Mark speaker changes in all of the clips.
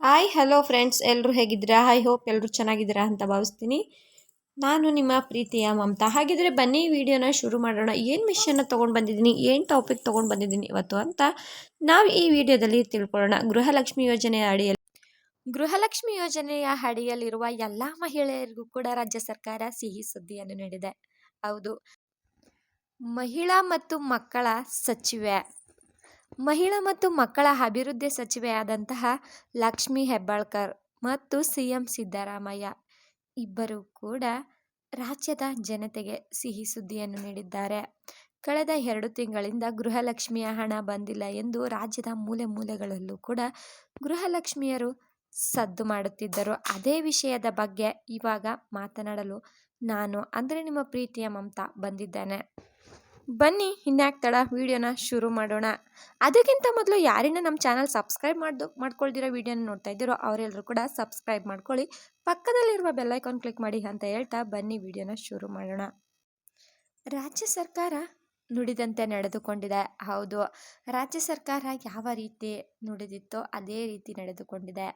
Speaker 1: Hi hello friends ಎಲ್ಲರೂ ಹೇಗಿದ್ದೀರಾ? I hope ಎಲ್ಲರೂ ಚೆನ್ನಾಗಿದ್ದೀರಾ ಅಂತ ಭಾವಿಸ್ತೀನಿ. ನಾನು ನಿಮ್ಮ ಪ್ರೀತಿಯ ಮಮತಾ. ಹಾಗಿದ್ರೆ ಬನ್ನಿ, ವಿಡಿಯೋನ ಶುರು ಮಾಡೋಣ. ಏನು ಮಿಷನ್ನ ತೊಗೊಂಡು ಬಂದಿದ್ದೀನಿ? ಏನು ಟಾಪಿಕ್ ತೊಗೊಂಡು ಬಂದಿದ್ದೀನಿ ಇವತ್ತು ಅಂತ ನಾವು ಈ ವಿಡಿಯೋದಲ್ಲಿ ತಿಳ್ಕೊಳ್ಳೋಣ. ಗೃಹಲಕ್ಷ್ಮಿ ಯೋಜನೆಯ ಅಡಿಯಲ್ಲಿ ಗೃಹಲಕ್ಷ್ಮಿ ಯೋಜನೆಯ ಅಡಿಯಲ್ಲಿರುವ ಎಲ್ಲ ಮಹಿಳೆಯರಿಗೂ ಕೂಡ ರಾಜ್ಯ ಸರ್ಕಾರ ಸಿಹಿ ಸುದ್ದಿಯನ್ನು ನೀಡಿದೆ. ಹೌದು. ಮಹಿಳಾ ಮತ್ತು ಮಕ್ಕಳ ಸಚಿವೆ ಮಹಿಳಾ ಮತ್ತು ಮಕ್ಕಳ ಅಭಿವೃದ್ಧಿ ಸಚಿವೆಯಾದಂತಹ ಲಕ್ಷ್ಮಿ ಹೆಬ್ಬಾಳ್ಕರ್ ಮತ್ತು ಸಿ ಎಂ ಸಿದ್ದರಾಮಯ್ಯ ಇಬ್ಬರು ಕೂಡ ರಾಜ್ಯದ ಜನತೆಗೆ ಸಿಹಿ ಸುದ್ದಿಯನ್ನು ನೀಡಿದ್ದಾರೆ. ಕಳೆದ ಎರಡು ತಿಂಗಳಿಂದ ಗೃಹಲಕ್ಷ್ಮಿಯ ಹಣ ಬಂದಿಲ್ಲ ಎಂದು ರಾಜ್ಯದ ಮೂಲೆ ಮೂಲೆಗಳಲ್ಲೂ ಕೂಡ ಗೃಹಲಕ್ಷ್ಮಿಯರು ಸದ್ದು ಮಾಡುತ್ತಿದ್ದರು. ಅದೇ ವಿಷಯದ ಬಗ್ಗೆ ಇವಾಗ ಮಾತನಾಡಲು ನಾನು ಅಂದರೆ ನಿಮ್ಮ ಪ್ರೀತಿಯ ಮಮತಾ ಬಂದಿದ್ದೇನೆ. ಬನ್ನಿ, ಇನ್ಯಾಕೆ ತಡ ವೀಡಿಯೋನ ಶುರು ಮಾಡೋಣ. ಅದಕ್ಕಿಂತ ಮೊದಲು ಯಾರಿನ ನಮ್ಮ ಚಾನಲ್ ಸಬ್ಸ್ಕ್ರೈಬ್ ಮಾಡ್ದು, ಮಾಡ್ಕೊಳ್ದಿರೋ ವೀಡಿಯೋನ ನೋಡ್ತಾ ಇದ್ದೀರೋ ಅವರೆಲ್ಲರೂ ಕೂಡ ಸಬ್ಸ್ಕ್ರೈಬ್ ಮಾಡ್ಕೊಳ್ಳಿ. ಪಕ್ಕದಲ್ಲಿರುವ ಬೆಲ್ಲೈಕಾನ್ ಕ್ಲಿಕ್ ಮಾಡಿ ಅಂತ ಹೇಳ್ತಾ ಬನ್ನಿ ವಿಡಿಯೋನ ಶುರು ಮಾಡೋಣ. ರಾಜ್ಯ ಸರ್ಕಾರ ನುಡಿದಂತೆ ನಡೆದುಕೊಂಡಿದೆ. ಹೌದು, ರಾಜ್ಯ ಸರ್ಕಾರ ಯಾವ ರೀತಿ ನುಡಿದಿತ್ತೋ ಅದೇ ರೀತಿ ನಡೆದುಕೊಂಡಿದೆ.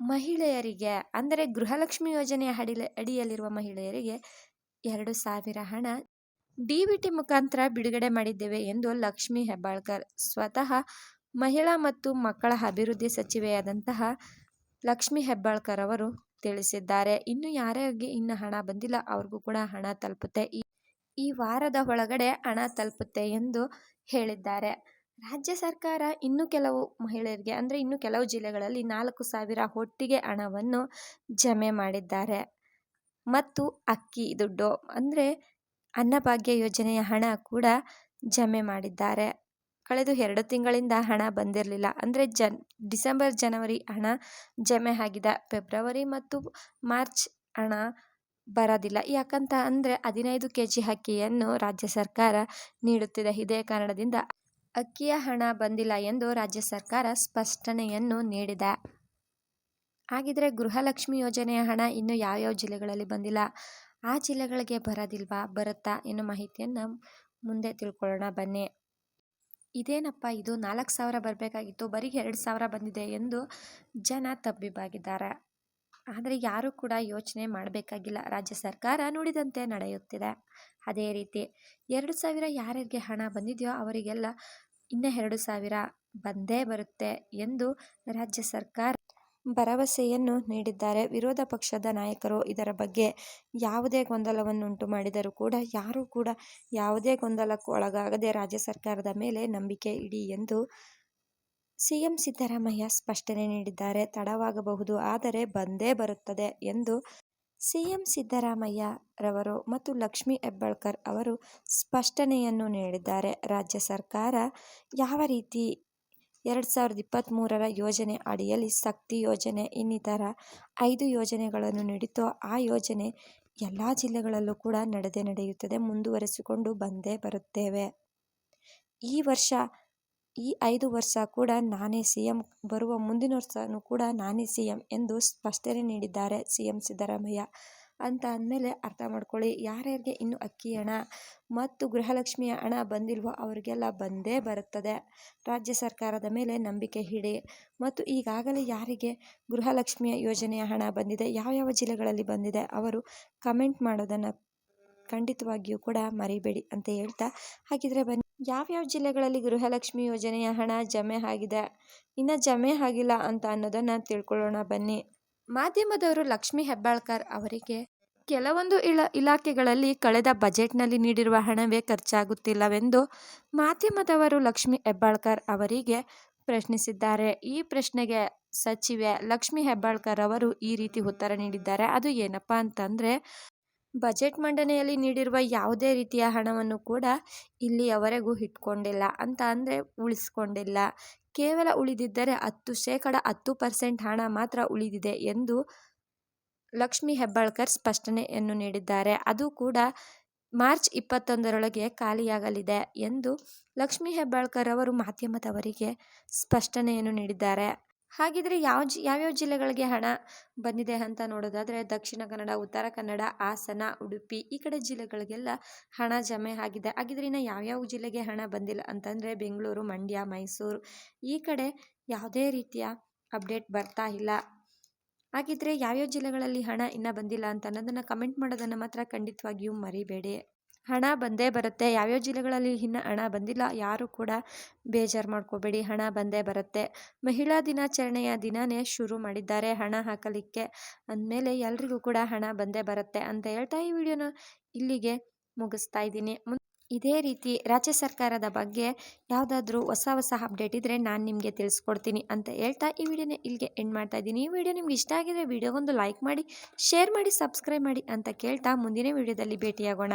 Speaker 1: ಮಹಿಳೆಯರಿಗೆ, ಅಂದರೆ ಗೃಹಲಕ್ಷ್ಮಿ ಯೋಜನೆಯ ಅಡಿಲ, ಅಡಿಯಲ್ಲಿರುವ ಮಹಿಳೆಯರಿಗೆ ಎರಡು ಸಾವಿರ ಹಣ ಡಿ ಬಿ ಟಿ ಮುಖಾಂತರ ಬಿಡುಗಡೆ ಮಾಡಿದ್ದೇವೆ ಎಂದು ಲಕ್ಷ್ಮಿ ಹೆಬ್ಬಾಳ್ಕರ್, ಸ್ವತಃ ಮಹಿಳಾ ಮತ್ತು ಮಕ್ಕಳ ಅಭಿವೃದ್ಧಿ ಸಚಿವೆಯಾದಂತಹ ಲಕ್ಷ್ಮಿ ಹೆಬ್ಬಾಳ್ಕರ್ ಅವರು ತಿಳಿಸಿದ್ದಾರೆ. ಇನ್ನು ಯಾರ್ಯಾರಿಗೆ ಇನ್ನು ಹಣ ಬಂದಿಲ್ಲ, ಅವ್ರಿಗೂ ಕೂಡ ಹಣ ತಲುಪುತ್ತೆ. ಈ ಈ ವಾರದ ಒಳಗಡೆ ಹಣ ತಲುಪುತ್ತೆ ಎಂದು ಹೇಳಿದ್ದಾರೆ. ರಾಜ್ಯ ಸರ್ಕಾರ ಇನ್ನು ಕೆಲವು ಮಹಿಳೆಯರಿಗೆ, ಅಂದರೆ ಇನ್ನು ಕೆಲವು ಜಿಲ್ಲೆಗಳಲ್ಲಿ ನಾಲ್ಕು ಸಾವಿರ ಒಟ್ಟಿಗೆ ಹಣವನ್ನು ಜಮೆ ಮಾಡಿದ್ದಾರೆ. ಮತ್ತು ಅಕ್ಕಿ, ದುಡ್ಡು, ಅಂದರೆ ಅನ್ನಭಾಗ್ಯ ಯೋಜನೆಯ ಹಣ ಕೂಡ ಜಮೆ ಮಾಡಿದ್ದಾರೆ. ಕಳೆದ ಎರಡು ತಿಂಗಳಿಂದ ಹಣ ಬಂದಿರಲಿಲ್ಲ. ಅಂದರೆ ಜನ್, ಡಿಸೆಂಬರ್, ಜನವರಿ ಹಣ ಜಮೆ ಆಗಿದೆ, ಫೆಬ್ರವರಿ ಮತ್ತು ಮಾರ್ಚ್ ಹಣ ಬರೋದಿಲ್ಲ. ಯಾಕಂತ ಅಂದರೆ ಹದಿನೈದು ಕೆ ಜಿ ಅಕ್ಕಿಯನ್ನು ರಾಜ್ಯ ಸರ್ಕಾರ ನೀಡುತ್ತಿದೆ. ಇದೇ ಕಾರಣದಿಂದ ಅಕ್ಕಿಯ ಹಣ ಬಂದಿಲ್ಲ ಎಂದು ರಾಜ್ಯ ಸರ್ಕಾರ ಸ್ಪಷ್ಟನೆಯನ್ನು ನೀಡಿದೆ. ಹಾಗಿದ್ರೆ ಗೃಹಲಕ್ಷ್ಮಿ ಯೋಜನೆಯ ಹಣ ಇನ್ನು ಯಾವ್ಯಾವ ಜಿಲ್ಲೆಗಳಲ್ಲಿ ಬಂದಿಲ್ಲ? ಆ ಜಿಲ್ಲೆಗಳಿಗೆ ಬರೋದಿಲ್ವಾ? ಬರುತ್ತಾ? ಎನ್ನುವ ಮಾಹಿತಿಯನ್ನು ಮುಂದೆ ತಿಳ್ಕೊಳ್ಳೋಣ. ಬನ್ನಿ. ಇದೇನಪ್ಪ? ಇದು ನಾಲ್ಕು ಸಾವಿರ ಬರಬೇಕಾಗಿತ್ತು. ಬರೀ ಎರಡು ಸಾವಿರ ಬಂದಿದೆ ಎಂದು ಜನ ತಬ್ಬಿಬ್ಬಾಗಿದ್ದಾರೆ. ಆದರೆ ಯಾರೂ ಕೂಡ ಯೋಚನೆ ಮಾಡಬೇಕಾಗಿಲ್ಲ. ರಾಜ್ಯ ಸರ್ಕಾರ ನುಡಿದಂತೆ ನಡೆಯುತ್ತಿದೆ. ಅದೇ ರೀತಿ, ಎರಡು ಸಾವಿರ ಯಾರ್ಯಾರಿಗೆ ಹಣ ಬಂದಿದೆಯೋ ಅವರಿಗೆಲ್ಲ ಇನ್ನೂ ಎರಡು ಸಾವಿರ ಬಂದೇ ಬರುತ್ತೆ ಎಂದು ರಾಜ್ಯ ಸರ್ಕಾರ ಭರವಸೆಯನ್ನು ನೀಡಿದ್ದಾರೆ. ವಿರೋಧ ಪಕ್ಷದ ನಾಯಕರು ಇದರ ಬಗ್ಗೆ ಯಾವುದೇ ಗೊಂದಲವನ್ನುಂಟು ಮಾಡಿದರೂ ಕೂಡ, ಯಾರೂ ಕೂಡ ಯಾವುದೇ ಗೊಂದಲಕ್ಕೂ ಒಳಗಾಗದೆ ರಾಜ್ಯ ಸರ್ಕಾರದ ಮೇಲೆ ನಂಬಿಕೆ ಇಡಿ ಎಂದು ಸಿಎಂ ಸಿದ್ದರಾಮಯ್ಯ ಸ್ಪಷ್ಟನೆ ನೀಡಿದ್ದಾರೆ. ತಡವಾಗಬಹುದು, ಆದರೆ ಬಂದೇ ಬರುತ್ತದೆ ಎಂದು ಸಿಎಂ ಸಿದ್ದರಾಮಯ್ಯರವರು ಮತ್ತು ಲಕ್ಷ್ಮೀ ಹೆಬ್ಬಾಳ್ಕರ್ ಅವರು ಸ್ಪಷ್ಟನೆಯನ್ನು ನೀಡಿದ್ದಾರೆ. ರಾಜ್ಯ ಸರ್ಕಾರ ಯಾವ ರೀತಿ ಎರಡು ಸಾವಿರದ ಇಪ್ಪತ್ತ್ಮೂರರ ಯೋಜನೆ ಅಡಿಯಲ್ಲಿ ಶಕ್ತಿ ಯೋಜನೆ ಇನ್ನಿತರ ಐದು ಯೋಜನೆಗಳನ್ನು ನೀಡಿತ್ತು. ಆ ಯೋಜನೆ ಎಲ್ಲ ಜಿಲ್ಲೆಗಳಲ್ಲೂ ಕೂಡ ನಡೆದೇ ನಡೆಯುತ್ತದೆ, ಮುಂದುವರೆಸಿಕೊಂಡು ಬಂದೇ ಬರುತ್ತೇವೆ. ಈ ವರ್ಷ, ಈ ಐದು ವರ್ಷ ಕೂಡ ನಾನೇ ಸಿ ಎಂ ಬರುವ ಮುಂದಿನ ವರ್ಷವೂ ಕೂಡ ನಾನೇ ಸಿ ಎಂ ಎಂದು ಸ್ಪಷ್ಟನೆ ನೀಡಿದ್ದಾರೆ ಸಿ ಎಂ ಸಿದ್ದರಾಮಯ್ಯ. ಅಂತ ಅಂದಮೇಲೆ ಅರ್ಥ ಮಾಡ್ಕೊಳ್ಳಿ. ಯಾರ್ಯಾರಿಗೆ ಇನ್ನು ಅಕ್ಕಿ ಹಣ ಮತ್ತು ಗೃಹಲಕ್ಷ್ಮಿಯ ಹಣ ಬಂದಿಲ್ವೋ ಅವರಿಗೆಲ್ಲ ಬಂದೇ ಬರುತ್ತದೆ. ರಾಜ್ಯ ಸರ್ಕಾರದ ಮೇಲೆ ನಂಬಿಕೆ ಹಿಡಿ ಮತ್ತು ಈಗಾಗಲೇ ಯಾರಿಗೆ ಗೃಹಲಕ್ಷ್ಮಿಯ ಯೋಜನೆಯ ಹಣ ಬಂದಿದೆ ಯಾವ್ಯಾವ ಜಿಲ್ಲೆಗಳಲ್ಲಿ ಬಂದಿದೆ ಅವರು ಕಮೆಂಟ್ ಮಾಡೋದನ್ನು ಖಂಡಿತವಾಗಿಯೂ ಕೂಡ ಮರಿಬೇಡಿ ಅಂತ ಹೇಳ್ತಾ ಹಾಗಿದ್ರೆ ಬನ್ನಿ. ಯಾವ್ಯಾವ ಜಿಲ್ಲೆಗಳಲ್ಲಿ ಗೃಹಲಕ್ಷ್ಮಿ ಯೋಜನೆಯ ಹಣ ಜಮೆ ಆಗಿದೆ, ಇನ್ನು ಜಮೆ ಆಗಿಲ್ಲ ಅಂತ ಅನ್ನೋದನ್ನು ತಿಳ್ಕೊಳ್ಳೋಣ ಬನ್ನಿ. ಮಾಧ್ಯಮದವರು ಲಕ್ಷ್ಮಿ ಹೆಬ್ಬಾಳ್ಕರ್ ಅವರಿಗೆ ಕೆಲವೊಂದು ಇಳ, ಇಲಾಖೆಗಳಲ್ಲಿ ಕಳೆದ ಬಜೆಟ್ನಲ್ಲಿ ನೀಡಿರುವ ಹಣವೇ ಖರ್ಚಾಗುತ್ತಿಲ್ಲವೆಂದು ಮಾಧ್ಯಮದವರು ಲಕ್ಷ್ಮಿ ಹೆಬ್ಬಾಳ್ಕರ್ ಅವರಿಗೆ ಪ್ರಶ್ನಿಸಿದ್ದಾರೆ. ಈ ಪ್ರಶ್ನೆಗೆ ಸಚಿವೆ ಲಕ್ಷ್ಮಿ ಹೆಬ್ಬಾಳ್ಕರ್ ಅವರು ಈ ರೀತಿ ಉತ್ತರ ನೀಡಿದ್ದಾರೆ. ಅದು ಏನಪ್ಪ ಅಂತಂದರೆ, ಬಜೆಟ್ ಮಂಡನೆಯಲ್ಲಿ ನೀಡಿರುವ ಯಾವುದೇ ರೀತಿಯ ಹಣವನ್ನು ಕೂಡ ಇಲ್ಲಿಯವರೆಗೂ ಇಟ್ಕೊಂಡಿಲ್ಲ. ಅಂತ ಅಂದರೆ ಉಳಿಸ್ಕೊಂಡಿಲ್ಲ. ಕೇವಲ ಉಳಿದಿದ್ದರೆ ಹತ್ತು ಶೇಕಡ ಹತ್ತು ಪರ್ಸೆಂಟ್ ಹಣ ಮಾತ್ರ ಉಳಿದಿದೆ ಎಂದು ಲಕ್ಷ್ಮಿ ಹೆಬ್ಬಾಳ್ಕರ್ ಸ್ಪಷ್ಟನೆಯನ್ನು ನೀಡಿದ್ದಾರೆ. ಅದು ಕೂಡ ಮಾರ್ಚ್ ಇಪ್ಪತ್ತೊಂದರೊಳಗೆ ಖಾಲಿಯಾಗಲಿದೆ ಎಂದು ಲಕ್ಷ್ಮಿ ಹೆಬ್ಬಾಳ್ಕರ್ ಅವರು ಮಾಧ್ಯಮದವರಿಗೆ ಸ್ಪಷ್ಟನೆಯನ್ನು ನೀಡಿದ್ದಾರೆ. ಹಾಗಿದ್ರೆ ಯಾವ ಜಿ, ಯಾವ್ಯಾವ ಜಿಲ್ಲೆಗಳಿಗೆ ಹಣ ಬಂದಿದೆ ಅಂತ ನೋಡೋದಾದರೆ ದಕ್ಷಿಣ ಕನ್ನಡ, ಉತ್ತರ ಕನ್ನಡ, ಹಾಸನ, ಉಡುಪಿ ಈ ಕಡೆ ಜಿಲ್ಲೆಗಳಿಗೆಲ್ಲ ಹಣ ಜಮೆ ಆಗಿದೆ. ಹಾಗಿದ್ರೆ ಇನ್ನು ಯಾವ್ಯಾವ ಜಿಲ್ಲೆಗೆ ಹಣ ಬಂದಿಲ್ಲ ಅಂತಂದರೆ ಬೆಂಗಳೂರು, ಮಂಡ್ಯ, ಮೈಸೂರು ಈ ಕಡೆ ಯಾವುದೇ ರೀತಿಯ ಅಪ್ಡೇಟ್ ಬರ್ತಾ ಇಲ್ಲ. ಹಾಗಿದ್ರೆ ಯಾವ್ಯಾವ ಜಿಲ್ಲೆಗಳಲ್ಲಿ ಹಣ ಇನ್ನೂ ಬಂದಿಲ್ಲ ಅಂತ ಅನ್ನೋದನ್ನು ಕಮೆಂಟ್ ಮಾಡೋದನ್ನು ಮಾತ್ರ ಖಂಡಿತವಾಗಿಯೂ ಮರಿಬೇಡಿ. ಹಣ ಬಂದೇ ಬರುತ್ತೆ. ಯಾವ್ಯಾವ ಜಿಲ್ಲೆಗಳಲ್ಲಿ ಇನ್ನೂ ಹಣ ಬಂದಿಲ್ಲ, ಯಾರು ಕೂಡ ಬೇಜಾರು ಮಾಡ್ಕೋಬೇಡಿ. ಹಣ ಬಂದೇ ಬರುತ್ತೆ. ಮಹಿಳಾ ದಿನಾಚರಣೆಯ ದಿನನೇ ಶುರು ಮಾಡಿದ್ದಾರೆ. ಹಣ ಹಾಕಲಿಕ್ಕೆ ಅಂದಮೇಲೆ ಎಲ್ರಿಗೂ ಕೂಡ ಹಣ ಬಂದೇ ಬರುತ್ತೆ ಅಂತ ಹೇಳ್ತಾ ಈ ವಿಡಿಯೋನ ಇಲ್ಲಿಗೆ ಮುಗಿಸ್ತಾ ಇದ್ದೀನಿ. ಇದೇ ರೀತಿ ರಾಜ್ಯ ಸರ್ಕಾರದ ಬಗ್ಗೆ ಯಾವುದಾದ್ರೂ ಹೊಸ ಹೊಸ ಅಪ್ಡೇಟ್ ಇದ್ದರೆ ನಾನು ನಿಮಗೆ ತಿಳಿಸ್ಕೊಡ್ತೀನಿ ಅಂತ ಹೇಳ್ತಾ ಈ ವಿಡಿಯೋನ ಇಲ್ಲಿಗೆ ಎಂಡ್ ಮಾಡ್ತಾ ಇದ್ದೀನಿ. ಈ ವಿಡಿಯೋ ನಿಮ್ಗೆ ಇಷ್ಟ ಆಗಿದ್ರೆ ವಿಡಿಯೋಗೊಂದು ಲೈಕ್ ಮಾಡಿ, ಶೇರ್ ಮಾಡಿ, ಸಬ್ಸ್ಕ್ರೈಬ್ ಮಾಡಿ ಅಂತ ಕೇಳ್ತಾ ಮುಂದಿನ ವಿಡಿಯೋದಲ್ಲಿ ಭೇಟಿಯಾಗೋಣ.